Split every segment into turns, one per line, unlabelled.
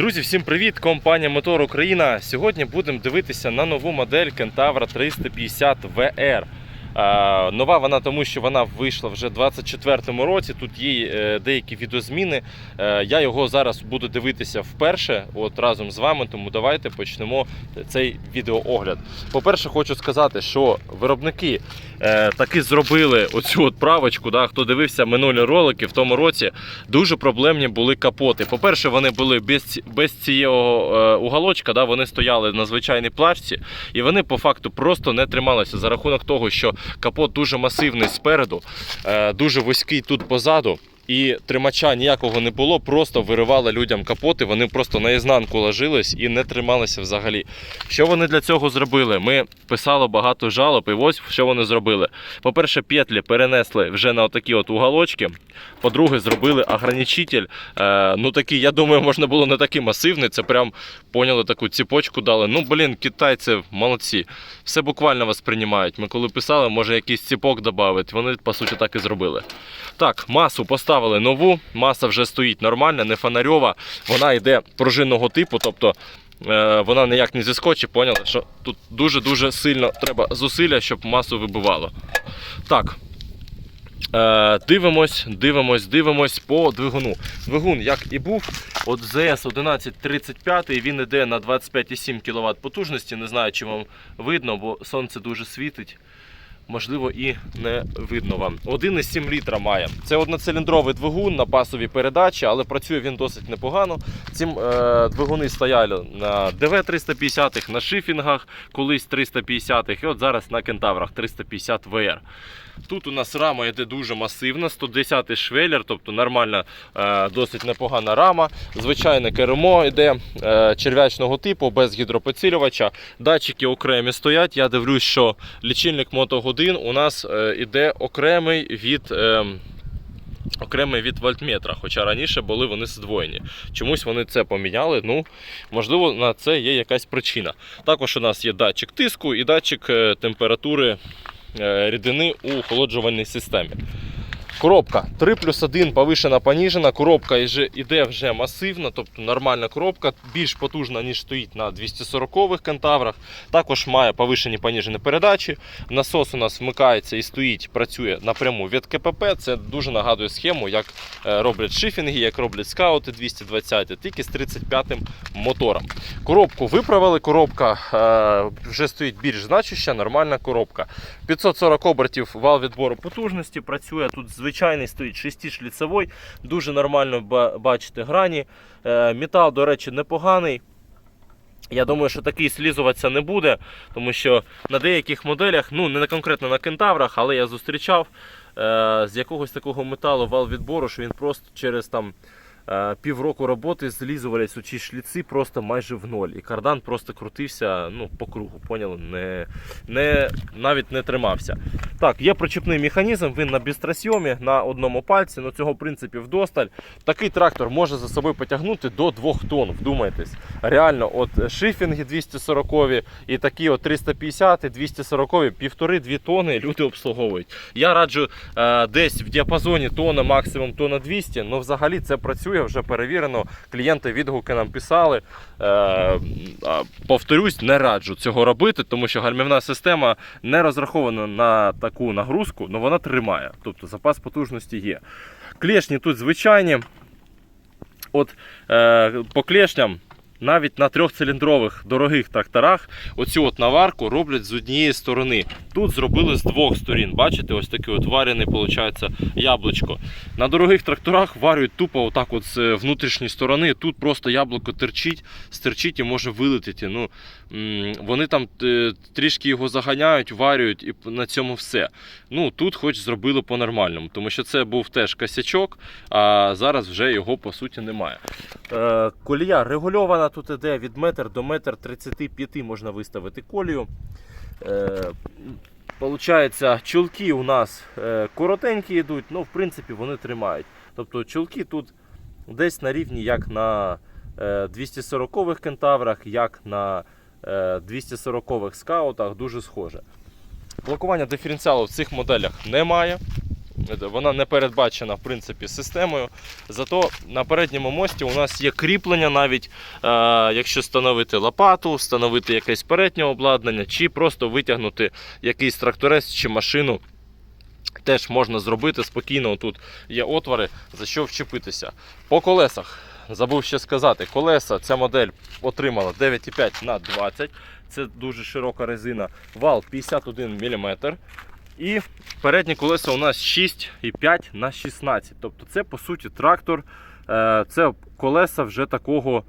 Друзі, всім привіт! Компанія Мотор Україна. Сьогодні будемо дивитися на нову модель Кентавра 350 VR. Нова вона тому, що вона вийшла вже в 24-му році. Тут є е, деякі відозміни. Е, Я його зараз буду дивитися вперше, от разом з вами. Тому давайте почнемо цей відеоогляд. По-перше, хочу сказати, що виробники е, таки зробили оцю от правочку. Да, хто дивився минулі ролики в тому році, дуже проблемні були капоти. По-перше, вони були без, без цього уголочка, да, вони стояли на звичайній плашці, і вони по факту просто не трималися за рахунок того, що капот дуже масивний спереду, е, дуже вузький тут позаду. І тримача ніякого не було, просто виривали людям капоти, вони просто наізнанку ложились і не трималися взагалі. Що вони для цього зробили? Ми писали багато жалоб, і ось що вони зробили. По-перше, петлі перенесли вже на отакі от уголочки. По-друге, зробили ограничитель. Е, ну такий, я думаю, можна було не такий масивний. Це прям поняли таку ціпочку дали. Ну, блін, китайці молодці. Все буквально восприймають. Ми коли писали, може якийсь ціпок додати. Вони по суті так і зробили. Так, масу поставили нову. Маса вже стоїть нормальна, не фонарьова. Вона йде пружинного типу, тобто. е, Вона ніяк не зіскочить, поняли, що тут дуже-дуже сильно треба зусилля, щоб масу вибивало. Так, Е, дивимось, дивимось, дивимось по двигуну. Двигун, як і був, от ЗС 1135, він йде на 25,7 кВт потужності. Не знаю, чи вам видно, бо сонце дуже світить. Можливо, і не видно вам. 1,7 літра має. Це одноциліндровий двигун на пасовій передачі, але працює він досить непогано. Ці е, двигуни стояли на ДВ-350, на шифінгах, колись 350-х, і от зараз на кентаврах 350 VR. Тут у нас рама йде дуже масивна, 110-й швеллер, тобто нормальна, е, досить непогана рама. Звичайне кермо йде е, черв'ячного типу, без гідропоцілювача. Датчики окремі стоять. Я дивлюсь, що лічильник мотогодин у нас е, іде окремий від. е, Окремий від вольтметра, хоча раніше були вони здвоєні. Чомусь вони це поміняли. Ну, можливо, на це є якась причина. Також у нас є датчик тиску і датчик е, температури рідини у охолоджувальній системі. Коробка 3 плюс 1 повишена, поніжена. Коробка іде вже масивна, тобто нормальна коробка, більш потужна, ніж стоїть на 240-х кентаврах. Також має повишені поніжені передачі. Насос у нас вмикається і стоїть, працює напряму від КПП. Це дуже нагадує схему, як е, роблять шифінги, як роблять скаути 220, тільки з 35-м мотором. Коробку виправили. Коробка е, вже стоїть більш значуща, нормальна коробка. 540 обертів вал відбору потужності. Працює тут звичайний стоїть 6-шліцевий, дуже нормально ба- бачите грані. Е, Метал, до речі, непоганий. Я думаю, що такий слізуватися не буде, тому що на деяких моделях, ну не конкретно на кентаврах, але я зустрічав е, з якогось такого металу вал відбору, що він просто через там. Е, Півроку роботи злізувались у ці шліци просто майже в ноль. І кардан просто крутився ну, по кругу, поняли? Не, не, навіть не тримався. Так, є причепний механізм, він на бістросйомі на одному пальці, ну цього в принципі вдосталь. Такий трактор може за собою потягнути до 2 тонн, вдумайтесь. Реально, от шифінги 240 і такі от 350 240 півтори-дві тонни люди обслуговують. Я раджу е, десь в діапазоні тонна, максимум тонна 200, але взагалі це працює, вже перевірено. Клієнти відгуки нам писали. Е, повторюсь, не раджу цього робити, тому що гальмівна система не розрахована на таку нагрузку, але вона тримає. Тобто запас потужності є. Клешні тут звичайні. От е, по клешням навіть на трьохциліндрових дорогих тракторах оцю от наварку роблять з однієї сторони. Тут зробили з двох сторін. Бачите, ось такий от варений, виходить, яблучко. На дорогих тракторах варюють тупо отак от з е, внутрішньої сторони. Тут просто яблуко терчить, стерчить і може вилетіти. Ну, вони там е, трішки його заганяють, варюють і на цьому все. Ну, тут хоч зробили по-нормальному, тому що це був теж косячок, а зараз вже його по суті немає. Е, колія регульована, тут іде від метр до метр 35 можна виставити колію. Е, Получається, чулки у нас е, коротенькі йдуть, ну в принципі вони тримають. Тобто чулки тут десь на рівні як на е, 240-х кентаврах, як на е, 240-х скаутах, дуже схоже. Блокування диференціалу в цих моделях немає. Вона не передбачена в принципі системою. Зато на передньому мості у нас є кріплення навіть, е, якщо встановити лопату, встановити якесь переднє обладнання, чи просто витягнути якийсь тракторець чи машину. Теж можна зробити спокійно. Тут є отвори, за що вчепитися. По колесах забув ще сказати, колеса ця модель отримала 9,5 на 20. Це дуже широка резина. Вал 51 мм. І передні колеса у нас 6,5 на 16. Тобто це по суті трактор. Е, Це колеса вже такого,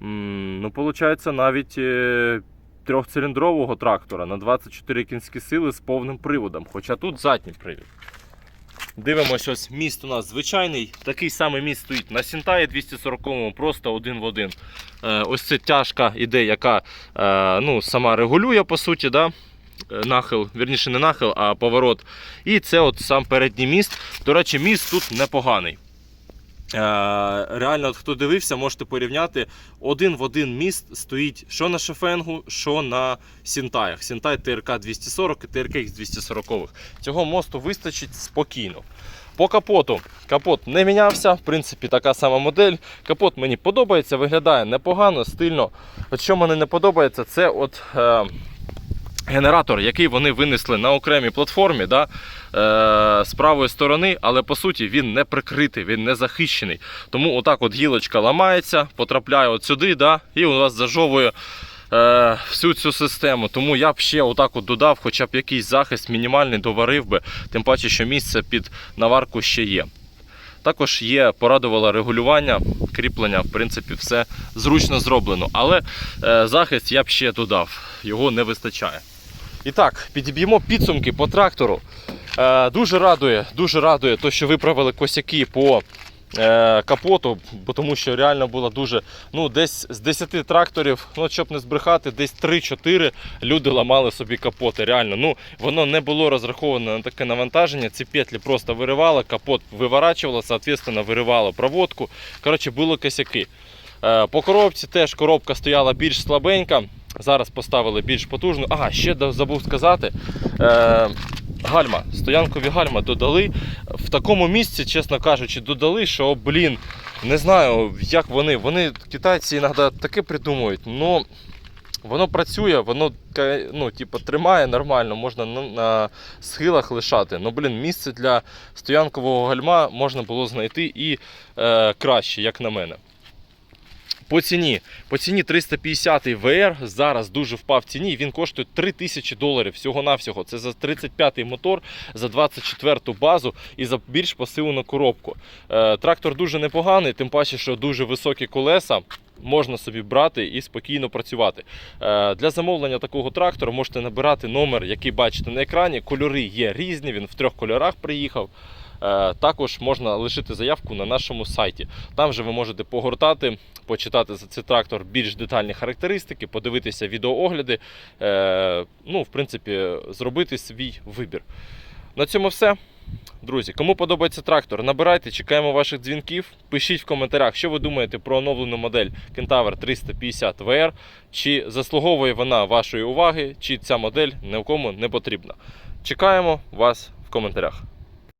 ну, виходить, навіть е, трьохциліндрового трактора на 24 кінські сили з повним приводом. Хоча тут задній привід. Дивимось, ось міст у нас звичайний. Такий самий міст стоїть на Сінтаї 240-му, просто один в один. Е, Ось це тяжка іде, яка ну, сама регулює по суті. Да? Е, Нахил, вірніше не нахил, а поворот. І це от сам передній міст. До речі, міст тут непоганий. Е, Реально, хто дивився, можете порівняти. Один в один міст стоїть що на шефенгу, що на Сінтаях. Сінтай ТРК 240 і ТРК 240. Цього мосту вистачить спокійно. По капоту. Капот не мінявся, в принципі, така сама модель. Капот мені подобається, виглядає непогано, стильно. От що мені не подобається, це от. Е, Генератор, який вони винесли на окремій платформі, да, е, з правої сторони, але по суті він не прикритий, він не захищений. Тому отак от гілочка ламається, потрапляє от сюди, да, і у вас зажовує е, всю цю систему. Тому я б ще отак от додав, хоча б якийсь захист мінімальний доварив би, тим паче, що місце під наварку ще є. Також є порадувало регулювання, кріплення, в принципі, все зручно зроблено. Але е, захист я б ще додав, його не вистачає. І так, підіб'ємо підсумки по трактору. Е, дуже радує, дуже радує те, що виправили косяки по е, капоту, бо тому що реально було дуже. Ну, десь з 10 тракторів, ну щоб не збрехати, десь 3-4 люди ламали собі капоти. Реально, ну воно не було розраховано на таке навантаження. Ці петлі просто виривало, капот виворачувало, соответственно, виривало проводку. Коротше, були косяки. Е, По коробці теж коробка стояла більш слабенька. Зараз поставили більш потужну. Ага, ще забув сказати. Е, гальма, стоянкові гальма додали. В такому місці, чесно кажучи, додали, що, блін, не знаю, як вони. Вони, китайці іноді таке придумують. Ну, воно працює, воно ну, типу, тримає нормально, можна на, на схилах лишати. Ну, блін, місце для стоянкового гальма можна було знайти і е, краще, як на мене. По ціні. По ціні 350 VR зараз дуже впав в ціні. Він коштує 3000 доларів всього-навсього. Це за 35-й мотор, за 24-ту базу і за більш посилену коробку. Е, трактор дуже непоганий, тим паче, що дуже високі колеса. Можна собі брати і спокійно працювати. Е, Для замовлення такого трактора можете набирати номер, який бачите на екрані. Кольори є різні, він в трьох кольорах приїхав. Е, Також можна лишити заявку на нашому сайті. Там же ви можете погортати, почитати за цей трактор більш детальні характеристики, подивитися відеоогляди, е, ну, в принципі, зробити свій вибір. На цьому все. Друзі, кому подобається трактор, набирайте, чекаємо ваших дзвінків. Пишіть в коментарях, що ви думаєте про оновлену модель Kentaur 350 VR, чи заслуговує вона вашої уваги, чи ця модель ні в кому не потрібна. Чекаємо вас в коментарях.